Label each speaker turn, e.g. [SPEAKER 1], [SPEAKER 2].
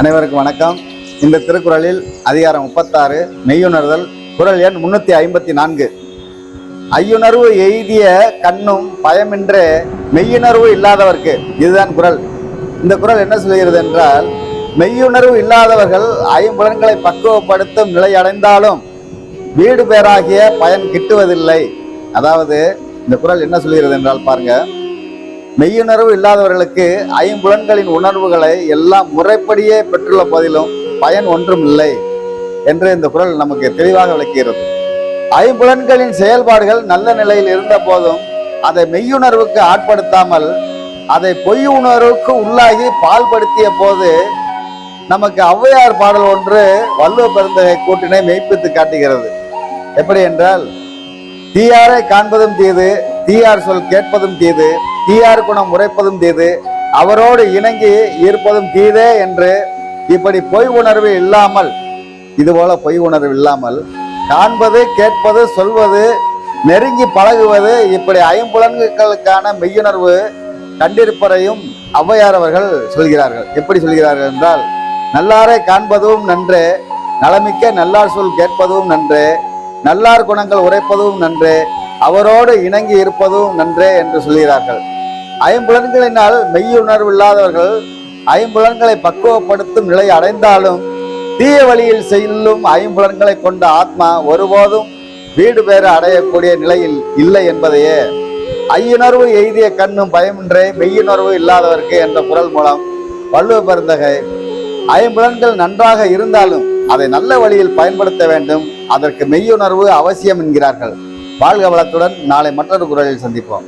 [SPEAKER 1] அனைவருக்கும் வணக்கம். இந்த திருக்குறளில் அதிகாரம் முப்பத்தாறு மெய்யுணர்தல் குறள் எண் முன்னூத்தி ஐம்பத்தி நான்கு. ஐயுணர்வு எய்திய கண்ணும் பயமின்றே மெய்யுணர்வு இல்லாதவர்க்கு இதுதான் குறள் இந்த குறள் என்ன சொல்கிறது என்றால் மெய்யுணர்வு இல்லாதவர்கள் ஐம்புலன்களை பக்குவப்படுத்தும் நிலை அடைந்தாலும் வீடு பேராகிய பயன் கிட்டுவதில்லை. அதாவது இந்த குறள் என்ன சொல்கிறது என்றால் பாருங்கள் மெய்யுணர்வு இல்லாதவர்களுக்கு ஐம்புலன்களின் உணர்வுகளை எல்லாம் முறைப்படியே பெற்றுள்ள போதிலும் பயன் ஒன்றும் இல்லை என்று இந்த குரல் நமக்கு தெளிவாக விளக்குகிறது. ஐம்புலன்களின் செயல்பாடுகள் நல்ல நிலையில் இருந்த போதும் அதை மெய்யுணர்வுக்கு ஆட்படுத்தாமல் அதை பொய் உணர்வுக்கு உள்ளாகி பால்படுத்திய போது நமக்கு ஔவையார் பாடல் ஒன்று வள்ளுவ பெருந்தகை கூட்டினை மெய்ப்பித்து காட்டுகிறது. எப்படி என்றால் தீயாரை காண்பதும் தீது தீயார் சொல் கேட்பதும் தீது தீயார் குணம் உரைப்பதும் தீது அவரோடு இணங்கி இருப்பதும் தீதே என்று இப்படி பொய் உணர்வு இல்லாமல் இதுபோல பொய் உணர்வு இல்லாமல் காண்பது கேட்பது சொல்வது நெருங்கி பழகுவது இப்படி ஐம்புலன்களுக்கான மெய்யுணர்வு கண்டிருப்பதையும் ஔவையார் அவர்கள் சொல்கிறார்கள். எப்படி சொல்கிறார்கள் என்றால் நல்லாரை காண்பதும் நன்று நலமிக்க நல்லார் சொல் கேட்பதும் நன்று நல்லார் குணங்கள் உரைப்பதும் நன்று அவரோடு இணங்கி இருப்பதும் நன்றே என்று சொல்கிறார்கள். ஐம்புலன்களினால் மெய்யுணர்வு இல்லாதவர்கள் ஐம்புலன்களை பக்குவப்படுத்தும் நிலை அடைந்தாலும் தீய வழியில் செல்லும் ஐம்புலன்களை கொண்ட ஆத்மா ஒருபோதும் வீடு பேர அடையக்கூடிய நிலையில் இல்லை என்பதையே ஐயுணர்வு எய்திய கண்ணும் பயமின்றே மெய்யுணர்வு இல்லாதவர்க்கு என்ற குரல் மூலம் வள்ளுவ பெருந்தகை ஐம்புலன்கள் நன்றாக இருந்தாலும் அதை நல்ல வழியில் பயன்படுத்த வேண்டும் அதற்கு மெய்யுணர்வு அவசியம் என்கிறார்கள். வாழ்க வளத்துடன் நாளை மற்றொரு குரலில் சந்திப்போம்.